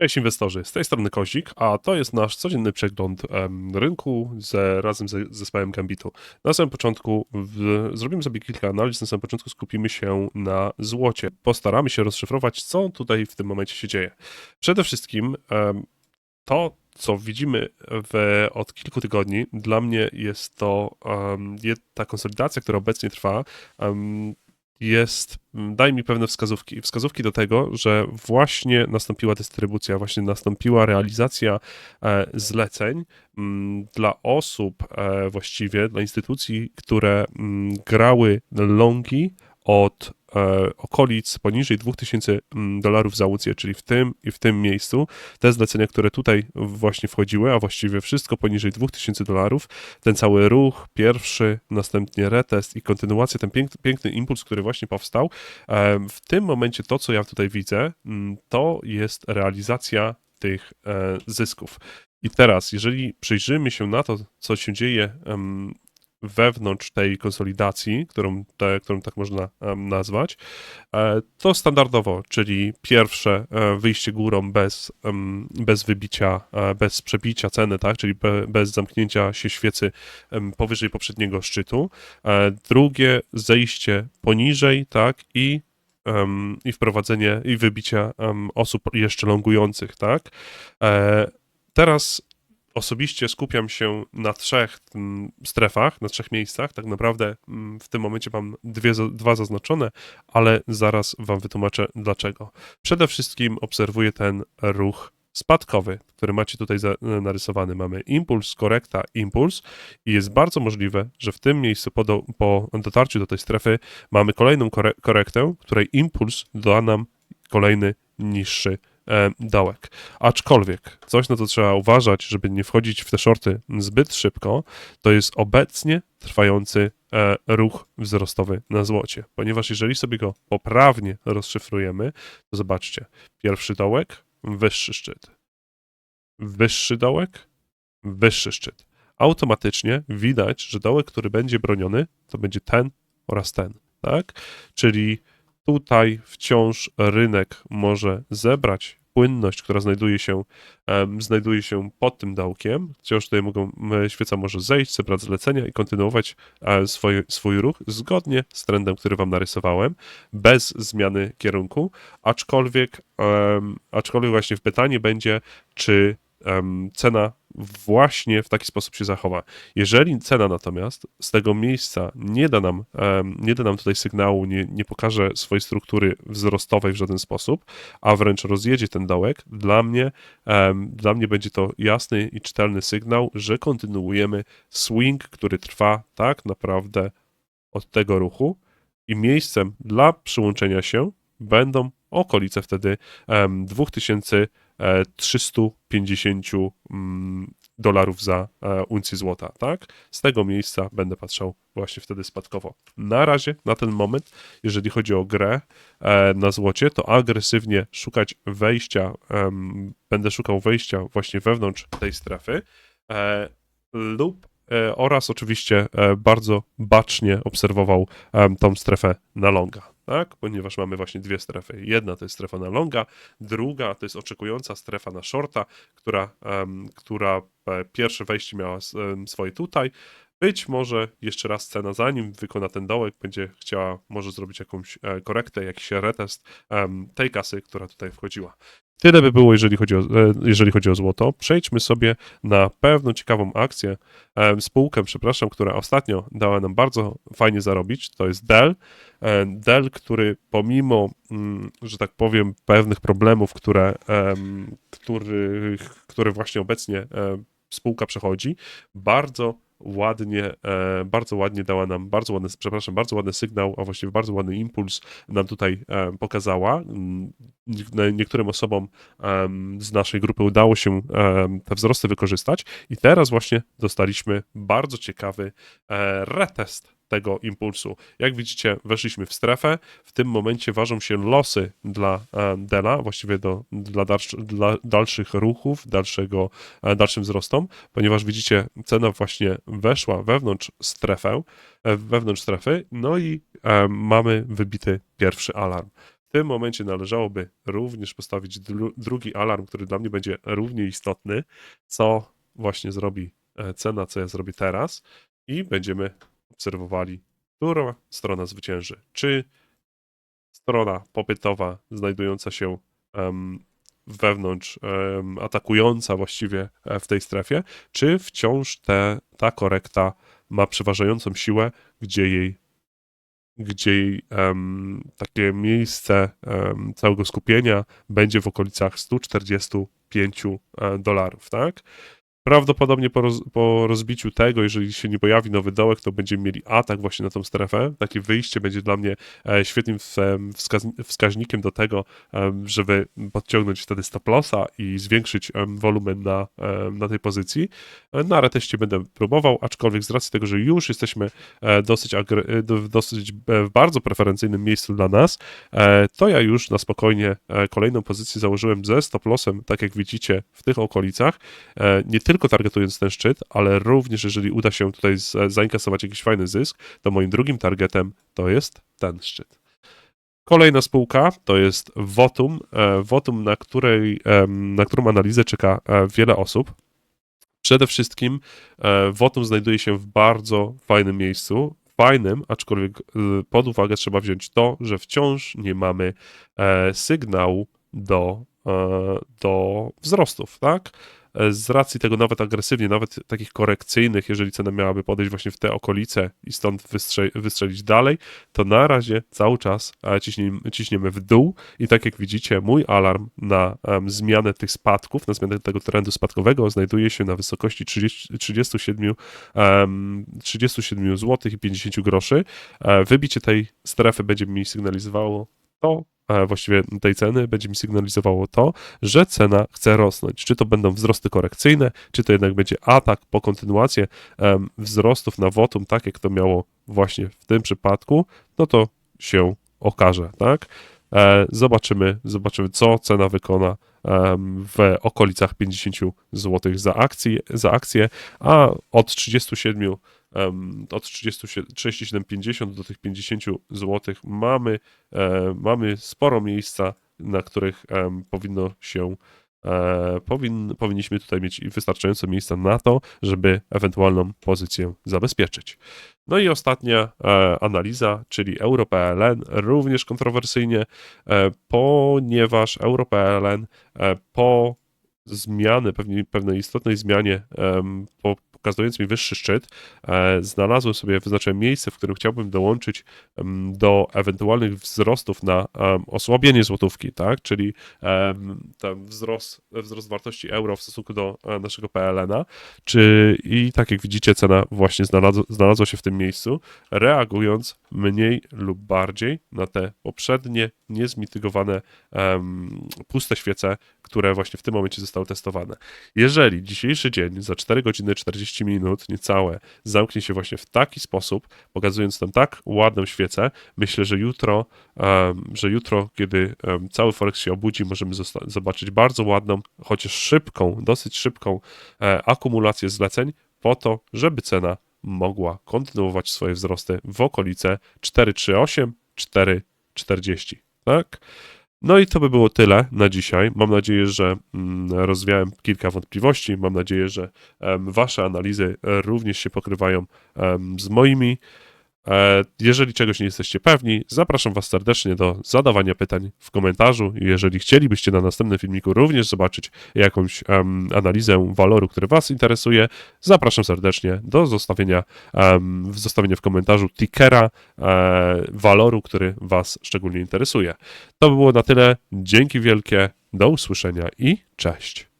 Cześć inwestorzy, z tej strony Kozik, a to jest nasz codzienny przegląd em, rynku z, razem z zespołem Gambitu. Na samym początku w, zrobimy sobie kilka analiz, na samym początku skupimy się na złocie. Postaramy się rozszyfrować, co tutaj w tym momencie się dzieje. Przede wszystkim em, to, co widzimy w, od kilku tygodni, dla mnie jest to ta konsolidacja, która obecnie trwa, jest, m, daje mi pewne wskazówki. Wskazówki do tego, że właśnie nastąpiła dystrybucja, właśnie nastąpiła realizacja e, zleceń dla osób e, właściwie, dla instytucji, które grały longi od okolic poniżej 2000 mm, dolarów za uncję, czyli w tym i w tym miejscu. Te zlecenia, które tutaj właśnie wchodziły, a właściwie wszystko poniżej 2000 dolarów, ten cały ruch, pierwszy, następnie retest i kontynuacja, ten piękny, piękny impuls, który właśnie powstał. em, W tym momencie to, co ja tutaj widzę, mm, to jest realizacja tych e, zysków. I teraz, jeżeli przyjrzymy się na to, co się dzieje wewnątrz tej konsolidacji, którą, te, którą tak można nazwać, e, to standardowo, czyli pierwsze e, wyjście górą bez, bez wybicia, e, bez przebicia ceny, tak, czyli be, bez zamknięcia się świecy powyżej poprzedniego szczytu. Drugie zejście poniżej, tak, i, i wprowadzenie i wybicie em, osób jeszcze longujących, tak. Teraz osobiście skupiam się na trzech mm, strefach, na trzech miejscach. Tak naprawdę mm, w tym momencie mam dwie, dwa zaznaczone, ale zaraz Wam wytłumaczę dlaczego. Przede wszystkim obserwuję ten ruch spadkowy, który macie tutaj za- narysowany. Mamy impuls, korekta, impuls i jest bardzo możliwe, że w tym miejscu po, do, po dotarciu do tej strefy mamy kolejną kore- korektę, której impuls da nam kolejny niższy e, dołek. Aczkolwiek coś na to trzeba uważać, żeby nie wchodzić w te shorty zbyt szybko, to jest obecnie trwający e, ruch wzrostowy na złocie. Ponieważ jeżeli sobie go poprawnie rozszyfrujemy, to zobaczcie, pierwszy dołek, wyższy szczyt. Wyższy dołek, wyższy szczyt. Automatycznie widać, że dołek, który będzie broniony, to będzie ten oraz ten, tak? Czyli tutaj wciąż rynek może zebrać płynność, która znajduje się, em, znajduje się pod tym dołkiem. Wciąż tutaj mogą, świeca może zejść, zebrać zlecenia i kontynuować e, swoje, swój ruch zgodnie z trendem, który wam narysowałem, bez zmiany kierunku, aczkolwiek, em, aczkolwiek właśnie w pytanie będzie, czy um, cena właśnie w taki sposób się zachowa. Jeżeli cena natomiast z tego miejsca nie da nam, um, nie da nam tutaj sygnału, nie, nie pokaże swojej struktury wzrostowej w żaden sposób, a wręcz rozjedzie ten dołek, dla mnie, um, dla mnie będzie to jasny i czytelny sygnał, że kontynuujemy swing, który trwa tak naprawdę od tego ruchu i miejscem dla przyłączenia się będą okolice wtedy um, 2000 E, 350 mm, dolarów za e, uncję złota, tak? Z tego miejsca będę patrzał właśnie wtedy spadkowo. Na razie, na ten moment, jeżeli chodzi o grę e, na złocie, to agresywnie szukać wejścia, będę szukał wejścia właśnie wewnątrz tej strefy lub oraz oczywiście bardzo bacznie obserwował tą strefę na longa. Tak, ponieważ mamy właśnie dwie strefy. Jedna to jest strefa na longa, druga to jest oczekująca strefa na shorta, która, em, która e, pierwsze wejście miała em, swoje tutaj. Być może jeszcze raz cena, zanim wykona ten dołek, będzie chciała może zrobić jakąś e, korektę, jakiś retest em, tej kasy, która tutaj wchodziła. Tyle by było, jeżeli chodzi o, e, jeżeli chodzi o złoto. Przejdźmy sobie na pewną ciekawą akcję, em, spółkę, przepraszam, która ostatnio dała nam bardzo fajnie zarobić. To jest Dell. E, Dell, który pomimo, mm, że tak powiem, pewnych problemów, które, których, które właśnie obecnie e, spółka przechodzi, bardzo ładnie, e, bardzo ładnie dała nam, bardzo ładny, przepraszam, bardzo ładny sygnał, a właściwie bardzo ładny impuls nam tutaj e, pokazała. Nie- Niektórym osobom z naszej grupy udało się te wzrosty wykorzystać i teraz właśnie dostaliśmy bardzo ciekawy e, retest tego impulsu. Jak widzicie, weszliśmy w strefę. W tym momencie ważą się losy dla Dela, właściwie do, dla, dla dalszych ruchów, dalszego, e, dalszym wzrostom, ponieważ widzicie, cena właśnie weszła wewnątrz strefę, e, wewnątrz strefy, no i mamy wybity pierwszy alarm. Tym momencie należałoby również postawić dru drugi alarm, który dla mnie będzie równie istotny, co właśnie zrobi e, cena, co ja zrobię teraz i będziemy obserwowali, która strona zwycięży. Czy strona popytowa znajdująca się em, wewnątrz, em, atakująca właściwie e, w tej strefie, czy wciąż te, ta korekta ma przeważającą siłę, gdzie jej, gdzie em, takie miejsce em, całego skupienia będzie w okolicach 145 e, dolarów, tak? Prawdopodobnie po, roz, po rozbiciu tego, jeżeli się nie pojawi nowy dołek, to będziemy mieli atak właśnie na tą strefę. Takie wyjście będzie dla mnie e, świetnym w, wskaźnikiem do tego, żeby podciągnąć wtedy stop lossa i zwiększyć wolumen na, na tej pozycji. E, Na reteście będę próbował, aczkolwiek z racji tego, że już jesteśmy e, dosyć, do- dosyć w bardzo preferencyjnym miejscu dla nas, to ja już na spokojnie kolejną pozycję założyłem ze stop lossem, tak jak widzicie, w tych okolicach. Nie tylko targetując ten szczyt, ale również jeżeli uda się tutaj zainkasować jakiś fajny zysk, to moim drugim targetem to jest ten szczyt. Kolejna spółka to jest Votum. E, Votum, na, której, na którą analizę czeka e, wiele osób. Przede wszystkim e, Votum znajduje się w bardzo fajnym miejscu. Fajnym, aczkolwiek pod uwagę trzeba wziąć to, że wciąż nie mamy sygnału do, do wzrostów, tak? E, Z racji tego nawet agresywnie, nawet takich korekcyjnych, jeżeli cena miałaby podejść właśnie w te okolice i stąd wystrze- wystrzelić dalej, to na razie cały czas e, ciśniemy, ciśniemy w dół i tak jak widzicie, mój alarm na em, zmianę tych spadków, na zmianę tego trendu spadkowego znajduje się na wysokości 30, 37, em, 37 zł i 50 groszy. E, Wybicie tej strefy będzie mi sygnalizowało to, e, właściwie tej ceny będzie mi sygnalizowało to, że cena chce rosnąć. Czy to będą wzrosty korekcyjne, czy to jednak będzie atak po kontynuację wzrostów na wotum, tak jak to miało właśnie w tym przypadku, no to się okaże, tak? E, Zobaczymy, zobaczymy, co cena wykona w okolicach 50 zł za akcję, za akcję, a od 37 em, od 37,50 do tych 50 zł mamy, e, mamy sporo miejsca, na których powinno się e, powin, powinniśmy tutaj mieć wystarczająco miejsca na to, żeby ewentualną pozycję zabezpieczyć. No i ostatnia e, analiza, czyli EuroPLN, również kontrowersyjnie, ponieważ EuroPLN po zmiany, pewnej istotnej zmianie, po, pokazując mi wyższy szczyt, e, znalazłem sobie, wyznaczyłem miejsce, w którym chciałbym dołączyć do ewentualnych wzrostów na osłabienie złotówki, tak? Czyli ten wzrost, wzrost wartości euro w stosunku do e, naszego PLN-a, czy i tak jak widzicie, cena właśnie znalazła, znalazła się w tym miejscu, reagując mniej lub bardziej na te poprzednie, niezmitygowane em, puste świece, które właśnie w tym momencie zostały testowane. Jeżeli dzisiejszy dzień za 4 godziny 40 minut, niecałe, zamknie się właśnie w taki sposób, pokazując nam tak ładną świecę, myślę, że jutro, em, że jutro, kiedy em, cały Forex się obudzi, możemy zobaczyć bardzo ładną, chociaż szybką, dosyć szybką e, akumulację zleceń po to, żeby cena mogła kontynuować swoje wzrosty w okolice 438, 440, tak? No i to by było tyle na dzisiaj. Mam nadzieję, że mm, rozwiałem kilka wątpliwości. Mam nadzieję, że Wasze analizy również się pokrywają z moimi. E, Jeżeli czegoś nie jesteście pewni, zapraszam Was serdecznie do zadawania pytań w komentarzu. Jeżeli chcielibyście na następnym filmiku również zobaczyć jakąś em, analizę waloru, który Was interesuje, zapraszam serdecznie do zostawienia, w zostawienia w komentarzu tickera e, waloru, który Was szczególnie interesuje. To by było na tyle. Dzięki wielkie. Do usłyszenia i cześć.